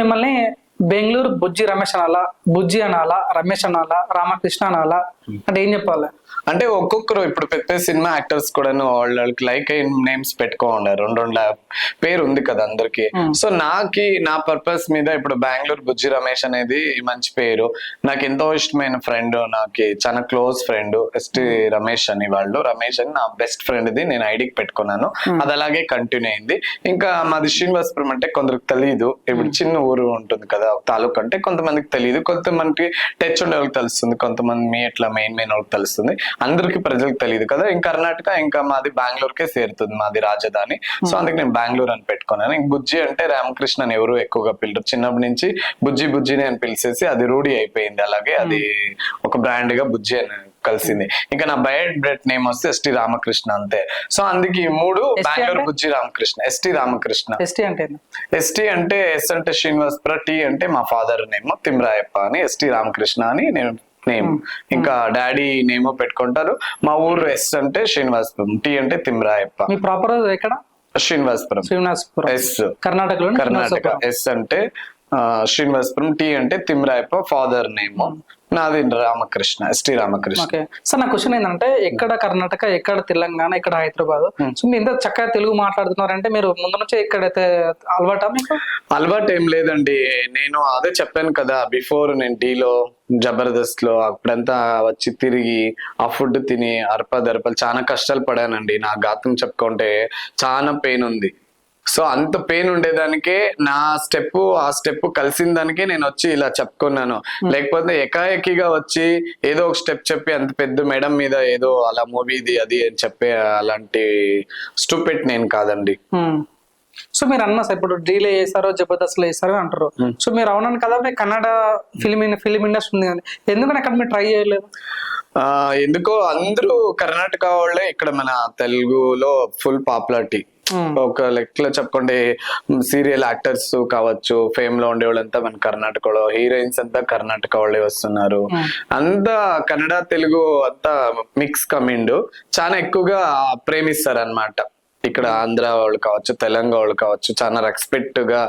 మిమ్మల్ని బెంగళూరు బుజ్జి రమేష్ అనాలా బుజ్జి అనాలా రమేష్ అనాలా రామకృష్ణ అనాలా అంటే ఏం చెప్పాలి? అంటే ఒక్కొక్కరు ఇప్పుడు పెద్ద సినిమా యాక్టర్స్ కూడా వాళ్ళకి లైక్ అయిన నేమ్స్ పెట్టుకో ఉన్నారు రెండు రెండు పేరు ఉంది కదా అందరికి. సో నాకి నా పర్పస్ మీద ఇప్పుడు బెంగళూరు బుజ్జి రమేష్ అనేది మంచి పేరు. నాకు ఎంతో ఇష్టమైన ఫ్రెండ్ నాకు చాలా క్లోజ్ ఫ్రెండ్ ఎస్టి రమేష్ అని వాళ్ళు. రమేష్ అని నా బెస్ట్ ఫ్రెండ్ ఇది నేను ఐడికి పెట్టుకున్నాను. అది అలాగే కంటిన్యూ అయింది. ఇంకా మాది శ్రీనివాసపురం అంటే కొందరికి తెలియదు ఇప్పుడు చిన్న ఊరు ఉంటుంది కదా తాలూకు అంటే కొంతమందికి తెలియదు కొంతమందికి టచ్ ఉండే వాళ్ళకి తెలుస్తుంది. కొంతమంది మీ ఎట్లా మెయిన్ మెయిన్ వాళ్ళకి తెలుస్తుంది. అందరికి ప్రజలకు తెలియదు కదా. ఇంకా కర్ణాటక ఇంకా మాది బెంగళూరుకే చేరుతుంది మాది రాజధాని. సో అందుకే నేను బెంగళూరు అని పెట్టుకున్నాను. ఇంక బుజ్జి అంటే రామకృష్ణ అని ఎవరు ఎక్కువగా పిల్లలు చిన్నప్పటి నుంచి బుజ్జి బుజ్జిని అని పిలిచేసి అది రూఢి అయిపోయింది. అలాగే అది ఒక బ్రాండ్గా బుజ్జి అని కలిసింది. ఇంకా నా బయట బ్రెడ్ నేమ్ వస్తే ఎస్టి రామకృష్ణ అంతే. సో అందుకే ఈ మూడు బెంగళూరు? బుజ్జి రామకృష్ణ ఎస్టి రామకృష్ణ. ఎస్టీ అంటే? ఎస్టీ అంటే ఎస్ అంటే శ్రీనివాసపుర టీ అంటే మా ఫాదర్ నేమ్ తిమ్రాయప్ప అని ఎస్టీ రామకృష్ణ అని నేను నేమ్. ఇంకా డాడీ నేమ్ పెట్టుకుంటారు. మా ఊరు ఎస్ అంటే శ్రీనివాసపురం టీ అంటే తిమ్రాయప్ప. మీ ప్రాపర్ ఎక్కడ? శ్రీనివాసపురం. శ్రీనివాసపురం. ఎస్. కర్ణాటకలో కర్ణాటక. ఎస్ అంటే శ్రీనివాసపురం టీ అంటే తిమ్రాయప్ప ఫాదర్ నేమ్. నాది Ramakrishna ST Ramakrishna. Okay. Sir నా క్వశ్చన్ ఏంటంటే ఎక్కడ కర్ణాటక ఎక్కడ తెలంగాణ ఎక్కడ హైదరాబాద్? సో మీరు ఇంత చక్కగా తెలుగు మాట్లాడుతున్నారంటే మీరు ముందు నుంచే ఇక్కడైతే అలవాటా మీకు? అలవాటు ఏం లేదండి. నేను అదే చెప్పాను కదా బిఫోర్ నేను టీలో జబర్దస్త్లో అప్పుడంతా వచ్చి తిరిగి ఆ ఫుడ్ తిని అర్ప దర్పలు చాలా కష్టాలు పడానండి. నా గాతం చెప్పుకుంటే చాలా పెయిన్ ఉంది. సో అంత పెయిన్ ఉండేదానికే నా స్టెప్ ఆ స్టెప్ కలిసిన దానికే నేను వచ్చి ఇలా చెప్పుకున్నాను. లేకపోతే ఎకాఎకిగా వచ్చి ఏదో ఒక స్టెప్ చెప్పి అంత పెద్ద మేడం మీద ఏదో అలా మూవీది అది అని చెప్పే అలాంటి స్టూపెట్ నేను కాదండి. సో మీరు అన్న సార్ ఇప్పుడు డీలే చేశారో జబర్దస్త్లో చేశారో అంటారు. సో మీరు అవునని కదా మీకు కన్నడ ఫిలిం ఫిలిం ఇండస్ట్రీ ఉంది కదా. ఎందుకని అక్కడ మీరు ట్రై చేయలేదు? ఎందుకో అందరూ కర్ణాటక వాళ్ళే ఇక్కడ మన తెలుగులో ఫుల్ పాపులారిటీ Hmm. ఒక లెక్కలో చెప్పుకోండి సీరియల్ యాక్టర్స్ కావచ్చు ఫేమ్లో ఉండే వాళ్ళంతా మన కర్ణాటకలో హీరోయిన్స్ అంతా కర్ణాటక వాళ్ళే వస్తున్నారు. అంతా కన్నడ తెలుగు అంతా మిక్స్ కమిండ్ చాలా ఎక్కువగా ప్రేమిస్తారు అన్నమాట ఇక్కడ ఆంధ్ర వాళ్ళు కావచ్చు తెలంగాణ వాళ్ళు కావచ్చు చాలా రెస్పెక్ట్గా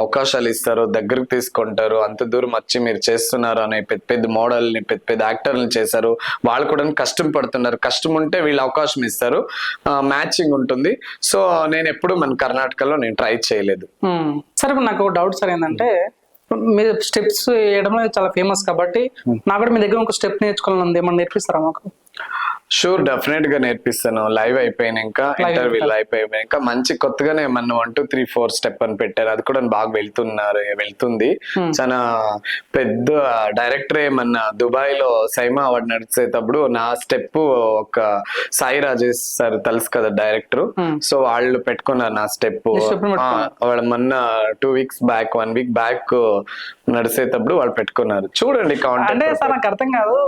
అవకాశాలు ఇస్తారు దగ్గరకు తీసుకుంటారు. అంత దూరం వచ్చి మీరు చేస్తున్నారు అనే పెద్ద పెద్ద మోడల్ని పెద్ద పెద్ద యాక్టర్లు చేశారు. వాళ్ళు కూడా కష్టం పడుతున్నారు. కష్టం ఉంటే వీళ్ళు అవకాశం ఇస్తారు. మ్యాచింగ్ ఉంటుంది. సో నేను ఎప్పుడు మన కర్ణాటకలో నేను ట్రై చేయలేదు. సరే నాకు డౌట్ సార్ ఏంటంటే మీరు స్టెప్స్ వేయడంలో చాలా ఫేమస్ కాబట్టి నాకు కూడా మీ దగ్గర ఒక స్టెప్ నేర్చుకోవాలని ఉంది. ఏమన్నా నేర్పిస్తారా మాకు? షూర్ డెఫినెట్గా నేర్పిస్తాను. లైవ్ అయిపోయినాక ఇంటర్వ్యూ అయిపోయినాక మంచి కొత్తగానే మన one two three four step అని పెట్టారు. అది కూడా బాగా వెళ్తున్నారు వెళ్తుంది. చాలా పెద్ద డైరెక్టర్ ఏమన్నా దుబాయ్లో సైమా అవార్డు నడిచేటప్పుడు నా స్టెప్ ఒక సాయి రాజేష్ సార్ తెలుసు కదా డైరెక్టర్ సో వాళ్ళు పెట్టుకున్నారు నా స్టెప్? వాళ్ళు మొన్న two weeks back one week back నడిచేటప్పుడు వాళ్ళు పెట్టుకున్నారు. చూడండి అర్థం కాదు.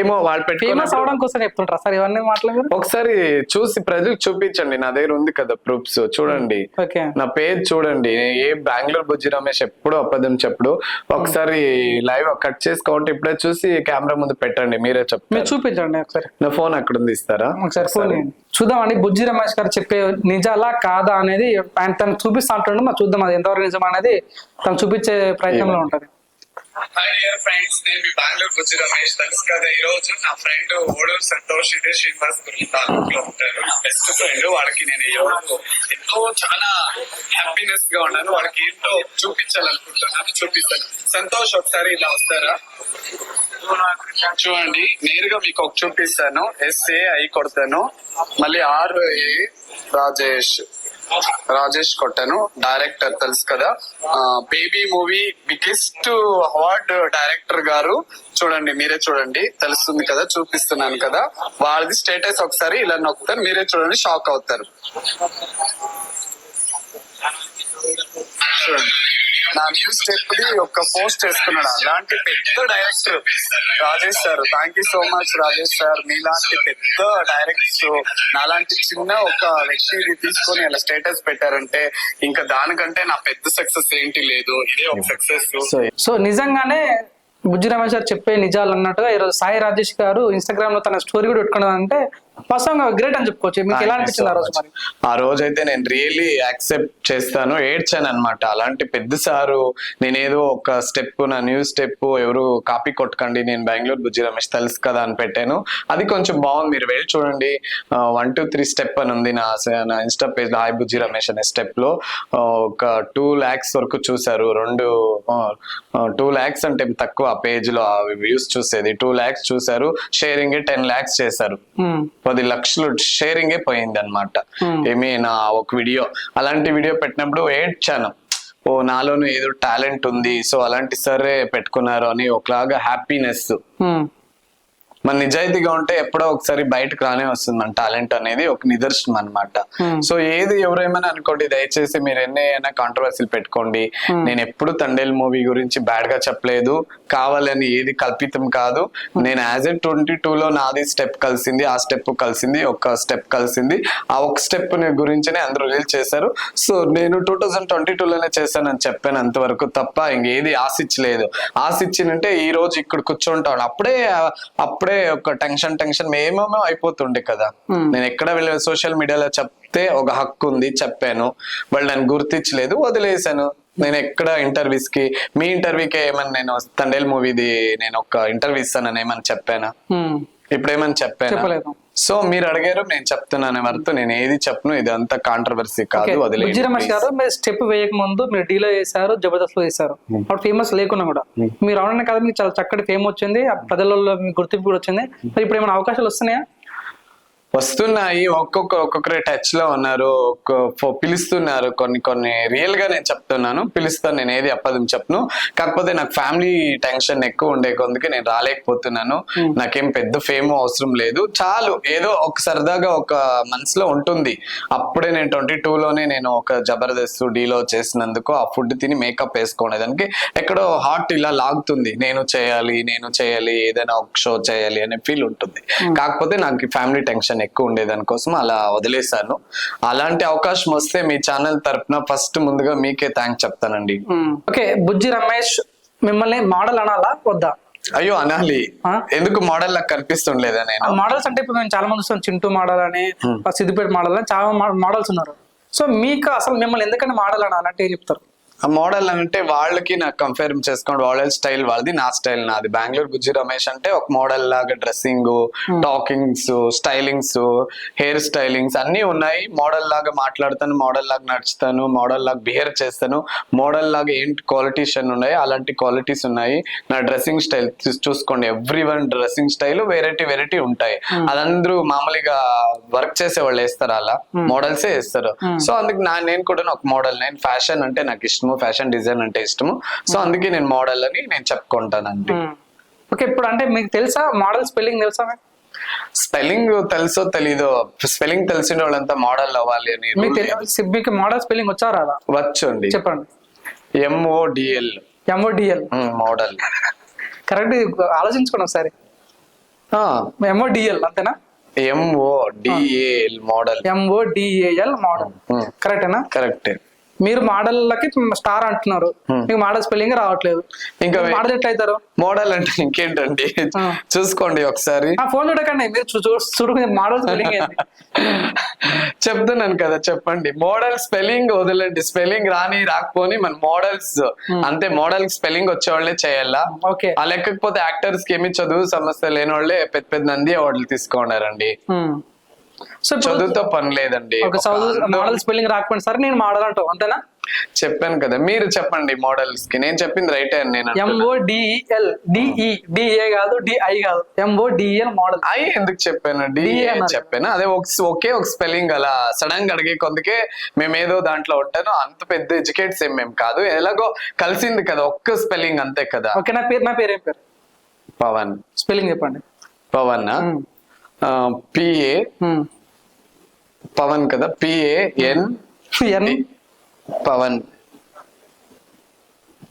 ఏమో వాళ్ళు పెట్టుకున్నారు కోసం చెప్తుంటారా సార్ ఇవన్నీ మాటలు మీరు ఒకసారి చూసి ప్రజలకు చూపించండి. నా దగ్గర ఉంది కదా ప్రూఫ్స్. చూడండి. ఓకే నా పేజ్ చూడండి. ఏ బెంగళూరు బుజ్జి రమేష్ ఎప్పుడు అబద్ధం చెప్పుడు. ఒకసారి లైవ్ కట్ చేసుకోండి ఇప్పుడే చూసి కెమెరా ముందు పెట్టండి. మీరే మీరు చెప్తారు చూపించండి ఒకసారి. నా ఫోన్ అక్కడ ఉంది ఇస్తారా? ఒకసారి ఫోన్. చూద్దామండి. బుజ్జి రమేష్ గారు చెప్పే నిజాలా కాదా అనేది ఆయన తను చూపిస్తా అంటుండే. మరి చూద్దాం అది ఎంతవరకు నిజం అనేది తను చూపించే ప్రయత్నంలో ఉంటది. హాయ్ డియర్ ఫ్రెండ్స్ నేను మీ బెంగళూరు బుజ్జి రమేష్. తెలుసు కదా ఈ రోజు నా ఫ్రెండ్ ఓడూరు సంతోష్ ఇదే శ్రీనివాస్ తాలూకులో ఉంటారు. నా బెస్ట్ ఫ్రెండ్ వాడికి నేను ఈ రోజు ఎంతో చాలా హ్యాపీనెస్గా ఉన్నాను. వాడికి ఎంతో చూపించాలనుకుంటున్నాను చూపిస్తాను. సంతోష్ ఒకసారి ఇలా వస్తారా? చూడండి నేరుగా మీకు ఒక చూపిస్తాను. ఎస్ఏ ఐ కొడతాను. మళ్ళీ ఆర్ ఏ రాజేష్. రాజేష్ కొట్టాను డైరెక్టర్ తెలుసు కదా. Baby movie biggest award director గారు. చూడండి మీరే చూడండి. తెలుస్తుంది కదా చూపిస్తున్నాను కదా. వాళ్ళది స్టేటస్ ఒకసారి ఇలా నొక్కుతారు మీరే చూడండి షాక్ అవుతారు. చూడండి. నా న్యూ స్టెప్ ది ఒక పోస్ట్ చేసుకున్నాడు. అలాంటి పెద్ద director Rajesh sir thank you so much Rajesh sir మీలాంటి పెద్ద డైరెక్టర్ నాలాంటి చిన్న ఒక వ్యక్తి ఇది తీసుకొని అలా స్టేటస్ పెట్టారంటే ఇంకా దానికంటే నా పెద్ద సక్సెస్ ఏంటి లేదు. ఇదే ఒక సక్సెస్ సో నిజంగానే బుజ్జి రమేష్ గారు చెప్పే నిజాలు అన్నట్టుగా ఈరోజు సాయి రాజేష్ గారు ఇన్స్టాగ్రామ్లో తన స్టోరీ కూడా పెట్టుకున్నదంటే గ్రేట్ అని చెప్పుకోవచ్చు. మీకు ఎలా అనిపించింది ఆ రోజు. మరి? ఆ రోజు అయితే నేను రియల్లీ యాక్సెప్ట్ చేస్తాను ఏడ్చాను అనమాట అలాంటి పెద్ద సారు నేనేదో ఒక స్టెప్ నా న్యూ స్టెప్ ఎవరు కాపీ కొట్టకండి నేను బెంగళూరు బుజ్జి రమేష్ తెలుసు కదా అని పెట్టాను. అది కొంచెం బాగుంది. మీరు వెళ్ళి చూడండి. వన్ టూ త్రీ స్టెప్ అని ఉంది నా నా insta page hi Bujji Ramesh అనే స్టెప్లో. ఒక టూ ల్యాక్స్ వరకు చూసారు రెండు టూ ల్యాక్స్ అంటే తక్కువ ఆ పేజ్లో వ్యూస్ చూసేది. టూ ల్యాక్స్ చూసారు షేరింగ్ టెన్ ల్యాక్స్ చేశారు. ఉమ్, పది లక్షలు షేరింగే పోయింది అనమాట ఏమి నా ఒక వీడియో. అలాంటి వీడియో పెట్టినప్పుడు ఏడ్చాను. ఓ నాలోను ఏదో టాలెంట్ ఉంది. సో అలాంటి సరే పెట్టుకున్నారు అని ఒకలాగా హ్యాపీనెస్. ఉమ్, మన నిజాయితీగా ఉంటే ఎప్పుడో ఒకసారి బయటకు రానే వస్తుంది. మన టాలెంట్ అనేది ఒక నిదర్శనం అన్నమాట. సో ఏది ఎవరేమైనా అనుకోండి దయచేసి మీరు ఎన్ని అయినా కాంట్రవర్సీలు పెట్టుకోండి. నేను ఎప్పుడు తండేల్ మూవీ గురించి బ్యాడ్గా చెప్పలేదు. కావాలని ఏది కల్పితం కాదు. నేను యాజ్ ఎ ట్వంటీ టూ లో నాది స్టెప్ కలిసింది ఆ స్టెప్ కలిసింది ఒక స్టెప్ కలిసింది. ఆ ఒక స్టెప్ గురించినే అందరూ రిలీజ్ చేశారు. సో నేను టూ థౌజండ్ ట్వంటీ టూ లోనే చేశానని చెప్పాను అంతవరకు తప్ప ఇంకేది ఆశించలేదు. ఆశించినంటే ఈ రోజు ఇక్కడ కూర్చుంటాను. అప్పుడే అప్పుడే ఒక టెన్షన్ టెన్షన్ ఏమేమో అయిపోతుండే కదా. నేను ఎక్కడ వెళ్ళి సోషల్ మీడియాలో చెప్తే ఒక హక్కు ఉంది చెప్పాను. వాళ్ళు నన్ను గుర్తించలేదు వదిలేశాను. నేను ఎక్కడ ఇంటర్వ్యూస్కి మీ ఇంటర్వ్యూకి ఏమన్నా నేను తండేల్ మూవీది నేను ఒక ఇంటర్వ్యూ ఇస్తానని ఏమని చెప్పానా? ఉమ్, ఇప్పుడు ఏమని చెప్పాను? సో మీరు అడిగారు నేను చెప్తున్నాను వరకు నేను ఏది చెప్పను ఇది అంతా కాంట్రవర్సీ కాదు వదిలేదు రమేష్ గారు మీరు స్టెప్ వేయక ముందు మీరు డీలో చేశారు జబర్దస్త్లో చేశారు అప్పుడు ఫేమస్ లేకున్నా కూడా. మీరు అవుననే కదా మీకు చాలా చక్కటి ఫేమ్ వచ్చింది ప్రజలలో మీకు గుర్తింపు కూడా వచ్చింది. మరి ఇప్పుడు ఏమైనా అవకాశాలు వస్తున్నాయా? వస్తున్నాయి. ఒక్కొక్క ఒక్కొక్కరే టచ్లో ఉన్నారు. పిలుస్తున్నారు. కొన్ని కొన్ని రియల్గా నేను చెప్తున్నాను. పిలుస్తాను నేను ఏది అప్పదం చెప్పను. కాకపోతే నాకు ఫ్యామిలీ టెన్షన్ ఎక్కువ ఉండే కొందుకే నేను రాలేకపోతున్నాను. నాకేం పెద్ద ఫేమ్ అవసరం లేదు. చాలు ఏదో ఒక సరదాగా ఒక మనసులో ఉంటుంది. అప్పుడే నేను ట్వంటీ టూ లోనే నేను ఒక జబర్దస్త్ డీలో చేసినందుకు ఆ ఫుడ్ తిని మేకప్ వేసుకోవడానికి ఎక్కడో హార్ట్ ఇలా లాగుతుంది. నేను చేయాలి నేను చేయాలి ఏదైనా ఒక షో చేయాలి అనే ఫీల్ ఉంటుంది. కాకపోతే నాకు ఫ్యామిలీ టెన్షన్ ఎక్కువ ఉండే దానికోసం అలా వదిలేశాను. అలాంటి అవకాశం వస్తే మీ ఛానల్ తరపున ఫస్ట్ ముందుగా మీకే థ్యాంక్స్ చెప్తానండి. ఓకే బుజ్జి రమేష్ మిమ్మల్ని మోడల్ అనాలా? వద్దా? అయ్యో అనాలి? ఎందుకు మోడల్ లాగా కనిపిస్తుండలేదా నేను? మోడల్స్ అంటే ఇప్పుడు మేము చాలా మంది చూస్తాం చింటూ మోడల్ అని సిద్దిపేట మోడల్ అని చాలా మోడల్స్ ఉన్నారు. సో మీకు అసలు మిమ్మల్ని ఎందుకంటే మోడల్ అనాలంటే ఏం చెప్తారు? ఆ మోడల్ అంటే వాళ్ళకి నాకు కంపేర్ చేసుకోండి. వాళ్ళ స్టైల్ వాళ్ళది నా స్టైల్ నాది. బెంగళూరు బుజ్జి రమేష్ అంటే ఒక మోడల్ లాగా dressing talkings stylings hair stylings అన్ని ఉన్నాయి. మోడల్ లాగా మాట్లాడతాను మోడల్ లాగా నడుస్తాను మోడల్ లాగా బిహేవ్ చేస్తాను. మోడల్ లాగా ఏంటి క్వాలిటీస్ అన్ని ఉన్నాయి అలాంటి క్వాలిటీస్ ఉన్నాయి. నా డ్రెస్సింగ్ స్టైల్ చూసుకోండి. Every one dressing style variety variety ఉంటాయి అదందరూ మామూలుగా వర్క్ చేసే వాళ్ళు వేస్తారు అలా. మోడల్సే వేస్తారు. సో అందుకు నా నేను కూడా ఒక మోడల్ నేను ఫ్యాషన్ అంటే నాకు ఇష్టము ఫ్యాషన్ డిజైన్ అంటే ఇష్టము. సో అందుకే నేను మోడల్ అని నేను చెప్పుకుంటానండి. ఓకే ఇప్పుడు అంటే మీకు తెలుసా మోడల్ స్పెల్లింగ్ తెలుసా? స్పెల్లింగ్ తెలుసో తెలీదో? స్పెల్లింగ్ తెలిసిన వాళ్ళంతా మోడల్ అవ్వాలి అని మీకు మోడల్ స్పెల్లింగ్ వచ్చా రాదా? వచ్చు అండి చెప్పండి ఎంఓడిఎల్ ఎంఓడిఎల్ మోడల్ కరెక్ట్ ఆలోచించుకోండి ఒకసారి. ఎంఓడిఎల్ అంతేనా? M O D A L model M O D A L model కరెక్టేనా కరెక్ట్ మీరు మోడల్లకి స్టార్ అంటున్నారు. మీకు మోడల్ స్పెల్లింగ్ రావట్లేదు. ఇంకా మోడల్ ఎట్లా అవుతారు? మోడల్ అంటే ఇంకేంటండి. చూసుకోండి ఒకసారి. ఆ ఫోన్ చూడకండి. మీరు చూ- చూ- చూడుకునే మోడల్ స్పెల్లింగ్ చెప్తున్నాను కదా చెప్పండి. మోడల్ స్పెల్లింగ్ వదలండి. స్పెల్లింగ్ రాని రాకపోని మన మోడల్స్ అంతే మోడల్ స్పెల్లింగ్ వచ్చే వాళ్ళే చేయాలా? ఓకే. ఆ లెక్కకపోతే యాక్టర్స్కి ఏమి చదువు సమస్య లేని వాళ్ళే పెద్ద పెద్ద నంది అవార్డులు తీసుకున్నారండి. సో చదువుతో పని లేదండి. ఒక మోడల్ స్పెల్లింగ్ రాకపోయినా సరే నేను మోడల్ అంటావు అంతేనా? చెప్పాను కదా. మీరు చెప్పండి మోడల్స్కి. నేను చెప్పింది రైట్ అని నేను అంటున్నా. M O D L D E D A కాదు డిఐ కాదు. M O D L model I ఎందుకు చెప్పాను? డి D అన్నారు. చెప్పాను. అదే ఒక ఒకే స్పెల్లింగ్ అలా సడన్గా అడిగే కొందుకే మేము ఏదో దాంట్లో ఉంటాను. అంత పెద్ద ఎడ్యుకేట్స్ ఏం మేము కాదు. ఎలాగో కలిసింది కదా ఒక్క స్పెల్లింగ్ అంతే కదా. ఓకే నా పేరు నా పేరు ఏం పేరు? పవన్. స్పెల్లింగ్ చెప్పండి. పవన్. పిఏ. పవన్ కదా? PA N N Pavan.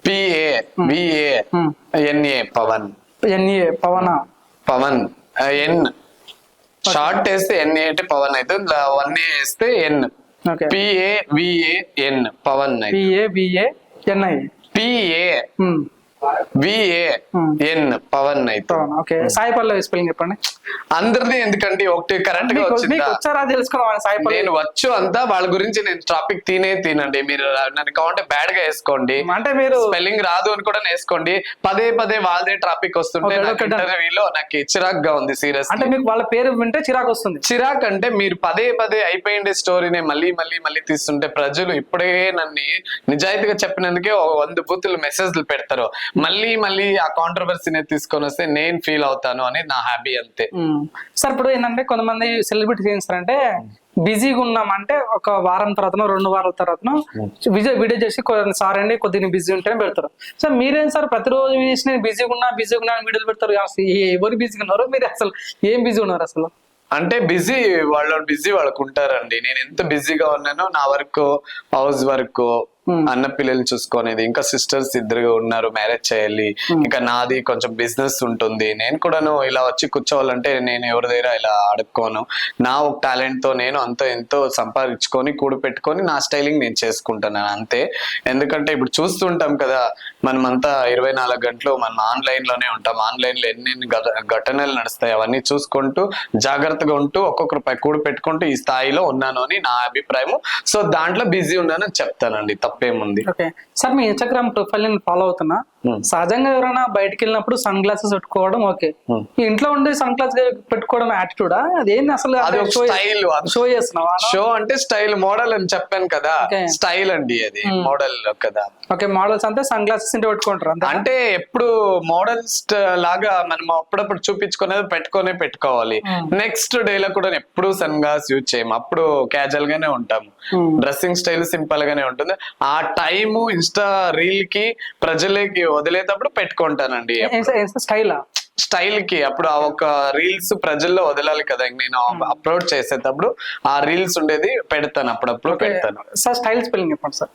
PA BA. NA Pavan. NA పవన? పవన్. ఎన్ షార్ట్ వేస్తే ఎన్ఏ అంటే పవన్ అయితే వన్ ఏ వేస్తే N P A V A N Pavan P A B A N I P A V A N Pavan అయితే. Okay. Sai Pallavi spelling చెప్పండి. అందరిది ఎందుకంటే ఒకటి కరెక్ట్గా వచ్చిందా? వచ్చారా తెలుసుకుందాం సాయి పల్లవి? నేను వచ్చు అంతా వాళ్ళ గురించి నేను టాపిక్ తినే తినండి. మీరు నన్ను కావాలంటే బ్యాడ్గా వేసుకోండి. అంటే మీరు స్పెల్లింగ్ రాదు అని కూడా వేసుకోండి పదే పదే వాళ్ళదే టాపిక్ వస్తుంటే. ఇంటర్వ్యూలో నాకు చిరాక్గా ఉంది సీరియస్ అంటే మీకు వాళ్ళ పేరు వింటే చిరాకు వస్తుంది. చిరాక్ అంటే మీరు పదే పదే అయిపోయిండే స్టోరీని మళ్ళీ మళ్ళీ మళ్ళీ తీస్తుంటే ప్రజలు ఇప్పుడే నన్ను నిజాయితీగా చెప్పినందుకే వంద బూతులు మెసేజ్లు పెడతారు. మళ్ళీ మళ్ళీ ఆ కాంట్రవర్సీని తీసుకొని వస్తే నేను ఫీల్ అవుతాను అని నా హ్యాబీ అంతే. సార్ ఇప్పుడు ఏంటంటే కొంతమంది సెలబ్రిటీస్ ఏం చేస్తారంటే బిజీగా ఉన్నామంటే ఒక వారం తర్వాత రెండు వారాల తర్వాత విజయ్ వీడియో చేసి సార్ అండి కొద్దిగా బిజీ ఉంటేనే పెడతారు. సార్ మీరేం సార్ ప్రతిరోజు చేసి నేను బిజీగా ఉన్నా బిజీగా ఉన్నా వీడియోలు పెడతారు? ఎవరు బిజీగా ఉన్నారు? మీరు అసలు ఏం బిజీ ఉన్నారు అసలు? అంటే బిజీ వాళ్ళు బిజీ వాళ్ళకు ఉంటారండి నేను ఎంత బిజీగా ఉన్నానో నా వర్క్ హౌస్ వర్క్ అన్న పిల్లలు చూసుకునేది. ఇంకా సిస్టర్స్ ఇద్దరు ఉన్నారు మ్యారేజ్ చేయాలి. ఇంకా నాది కొంచెం బిజినెస్ ఉంటుంది. నేను కూడాను ఇలా వచ్చి కూర్చోవాలంటే నేను ఎవరి దగ్గర ఇలా అడుక్కోను. నా ఒక టాలెంట్తో నేను అంత ఎంతో సంపాదించుకొని కూడి పెట్టుకొని నా స్టైలింగ్ నేను చేసుకుంటున్నాను అంతే. ఎందుకంటే ఇప్పుడు చూస్తుంటాం కదా మనమంతా ఇరవై నాలుగు గంటలు మనం ఆన్లైన్లోనే ఉంటాం ఆన్లైన్లో ఘట- ఘటనలు నడుస్తాయి అవన్నీ చూసుకుంటూ జాగ్రత్తగా ఉంటూ ఒక్కొక్క రూపాయి కూడి పెట్టుకుంటూ ఈ స్థాయిలో ఉన్నాను అని నా అభిప్రాయం సో దాంట్లో బిజీ ఉన్నానని చెప్తానండి. తప్పేముంది. ఓకే. సార్ మీ ఇన్స్టాగ్రామ్ ప్రొఫైల్ నేను ఫాలో అవుతున్నా. సహజంగా ఎవరైనా బయటకు వెళ్ళినప్పుడు సన్ గ్లాసెస్ పెట్టుకోవడం ఓకే. Hmm. ఇంట్లో ఉండి సన్ గ్లాస్ పెట్టుకోవడం యాటిట్యూడా అదేంటి అసలు స్టైల్ షో చేస్తున్నావా? షో అంటే స్టైల్ మోడల్ అని చెప్పాను కదా. స్టైల్ అండి అది మోడల్ కదా. ఓకే మోడల్స్ అంతే సన్ గ్లాసెస్ ఇంటి పెట్టుకుంటారు అంటే ఎప్పుడు మోడల్స్ లాగా మనం అప్పుడప్పుడు చూపించుకునేది పెట్టుకొనే పెట్టుకోవాలి. నెక్స్ట్ డే లో కూడా ఎప్పుడు సన్ గ్లాస్ యూజ్ చేయము. అప్పుడు క్యాజువల్ గానే ఉంటాము. Hmm. డ్రెస్సింగ్ స్టైల్ సింపుల్ గానే ఉంటుంది. ఆ టైమ్ ఇన్స్టా రీల్కి ప్రజలకి వదిలేటప్పుడు పెట్టుకుంటానండి. స్టైలా? స్టైల్కి అప్పుడు ఆ ఒక రీల్స్ ప్రజల్లో వదలాలి కదా నేను అప్లోడ్ చేసేటప్పుడు ఆ రీల్స్ ఉండేది పెడతాను అప్పుడప్పుడు పెడతాను. సార్ స్టైల్ స్పెల్లింగ్ చెప్పండి సార్.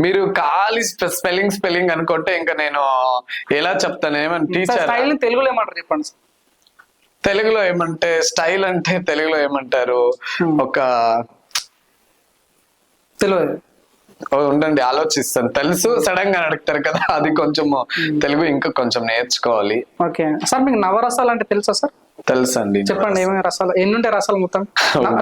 మీరు ఖాళీ స్పెల్లింగ్ స్పెల్లింగ్ అనుకుంటే ఇంకా నేను ఎలా చెప్తాను ఏమని టీచర్? స్టైల్ తెలుగులో ఏమంటారు చెప్పండి సార్. తెలుగులో ఏమంటే స్టైల్ అంటే తెలుగులో ఏమంటారు? ఒక తెలియదు ఓ, ఉండండి ఆలోచిస్తాను. తెలుసు సడన్గా అడుగుతారు కదా అది కొంచెం తెలుగు ఇంకా కొంచెం నేర్చుకోవాలి. ఓకే. సార్ మీకు నవరసాలు అంటే తెలుసా సార్? తెలుసు అండి చెప్పండి ఏమేమి రసాలు? ఎన్ని ఉంటాయి రసాలు మొత్తం?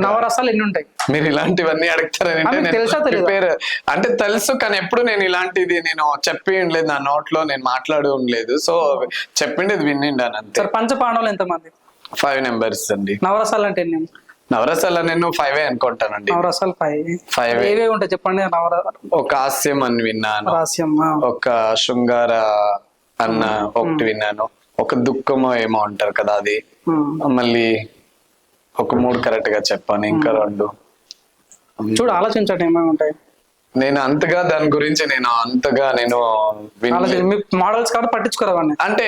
నవరసాలు ఎన్ని ఉంటాయి మీరు ఇలాంటివన్నీ అడుగుతారని తెలుసా? ప్రిపేర్ అంటే తెలుసు కానీ ఎప్పుడు నేను ఇలాంటిది నేను చెప్పి ఉండలేదు నా నోట్లో నేను మాట్లాడి ఉండలేదు. సో చెప్పిండేది వినిండాను అంతే. సార్ పంచ పాండవులు ఎంతమంది? ఫైవ్ నెంబర్స్ అండి. నవరసాలు అంటే ఎన్ని? నవరసాల నేను ఫైవ్ అనుకుంటానండి. నవరసాలు ఫైవ్ Five. ఏవేవి ఉంటాయి చెప్పండి నవర ఒక హాస్యం అని విన్నాను. రహస్యం ఆ. ఒక శృంగార అన్న ఒకటి విన్నాను. ఒక దుఃఖము ఏమో అంటారు కదా అది. మళ్ళీ ఒక మూడు కరెక్ట్గా చెప్పాను ఇంకా రెండు. చూడు ఆలోచించండి ఏమేమి ఉంటాయి. నేను అంతగా దాని గురించి నేను అంతగా నేను మోడల్స్ కాబట్టి పట్టించుకోరు అవన్నీ. అంటే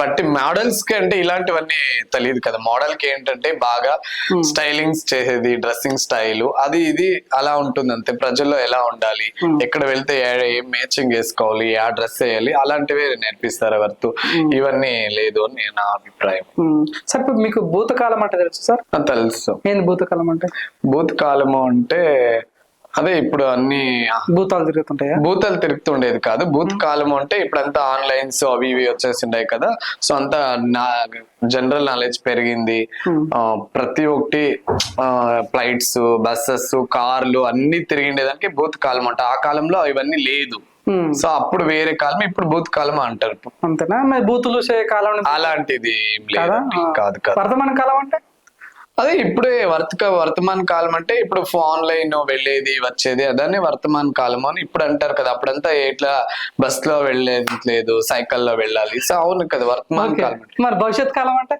బట్టి మోడల్స్కి అంటే ఇలాంటివన్నీ తెలియదు కదా. మోడల్కి ఏంటంటే బాగా స్టైలింగ్స్ చేసేది డ్రెస్సింగ్ స్టైల్ అది ఇది అలా ఉంటుంది అంతే. ప్రజల్లో ఎలా ఉండాలి? ఎక్కడ వెళ్తే ఏ- ఏం మ్యాచింగ్ వేసుకోవాలి ఆ డ్రెస్ వేయాలి? అలాంటివే నేర్పిస్తారు ఎవరితో. ఇవన్నీ లేదు అని నా అభిప్రాయం. సార్ ఇప్పుడు మీకు భూతకాలం అంటే తెలుసు సార్? తెలుసు. ఏంది భూతకాలం అంటే? భూత కాలము అంటే అదే ఇప్పుడు అన్ని భూతాలు తిరుగుతుంటాయా? భూతాలు తిరుగుతుండేది కాదు. భూత కాలం అంటే ఇప్పుడంతా ఆన్లైన్స్ అవి ఇవి వచ్చేసిండాయి కదా. సో అంతా నా జనరల్ నాలెడ్జ్ పెరిగింది. ప్రతి ఒక్కటి ఫ్లైట్స్ బస్సెస్ కార్లు అన్ని తిరిగిండేదానికి భూత కాలం అంట. ఆ కాలంలో ఇవన్నీ లేదు. సో అప్పుడు వేరే కాలం ఇప్పుడు భూత కాలం అంటారు. అంతేనా? చే కాలం అలాంటిది కాదు? వర్తమాన కాలం అంటే? అదే ఇప్పుడే వర్తక వర్తమాన కాలం అంటే ఇప్పుడు ఆన్లైన్ వెళ్ళేది వచ్చేది అదనే వర్తమాన కాలం అని ఇప్పుడు అంటారు కదా అప్పుడంతా ఎట్లా బస్లో వెళ్ళేది లేదు సైకిల్లో వెళ్ళాలి సో అవును కదా వర్తమాన. కాలం. మరి భవిష్యత్ కాలం అంటే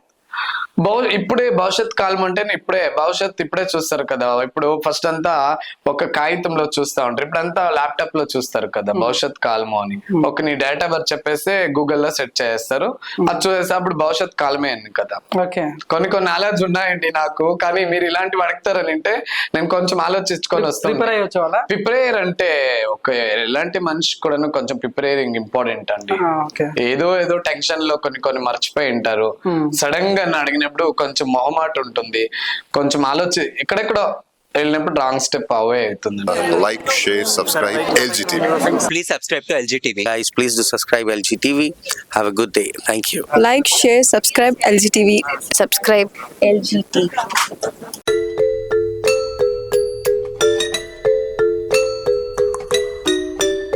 భవి ఇప్పుడే భవిష్యత్ కాలం అంటే ఇప్పుడే భవిష్యత్ ఇప్పుడే చూస్తారు కదా. ఇప్పుడు ఫస్ట్ అంతా ఒక కాగితంలో చూస్తా ఉంటారు. ఇప్పుడు అంతా ల్యాప్టాప్లో చూస్తారు కదా భవిష్యత్ కాలము అని. ఒక నీ డేటా బర్త్ చెప్పేస్తే గూగుల్లో సెట్ చేస్తారు అది చూసేస్తే అప్పుడు భవిష్యత్ కాలమే అని కదా. కొన్ని కొన్ని నాలెడ్జ్ ఉన్నాయండి నాకు కానీ మీరు ఇలాంటివి అడుగుతారని అంటే నేను కొంచెం ఆలోచించుకొని వస్తాను. ప్రిపేర్ అంటే ఒక ఎలాంటి మనిషి కూడా కొంచెం ప్రిపేరింగ్ ఇంపార్టెంట్ అండి. ఓకే ఏదో ఏదో టెన్షన్లో కొన్ని కొన్ని మర్చిపోయి ఉంటారు. Hmm. సడన్గా నన్ను వెళ్ళినప్పుడు కొంచెం మొహమాట ఉంటుంది. కొంచెం ఆలోచి ఎక్కడెక్కడ వెళ్ళినప్పుడు రాంగ్ స్టెప్ అవే అవుతుంది. Like share subscribe LG please subscribe to LG TV please subscribe LG have good day thank you like share subscribe LG subscribe LG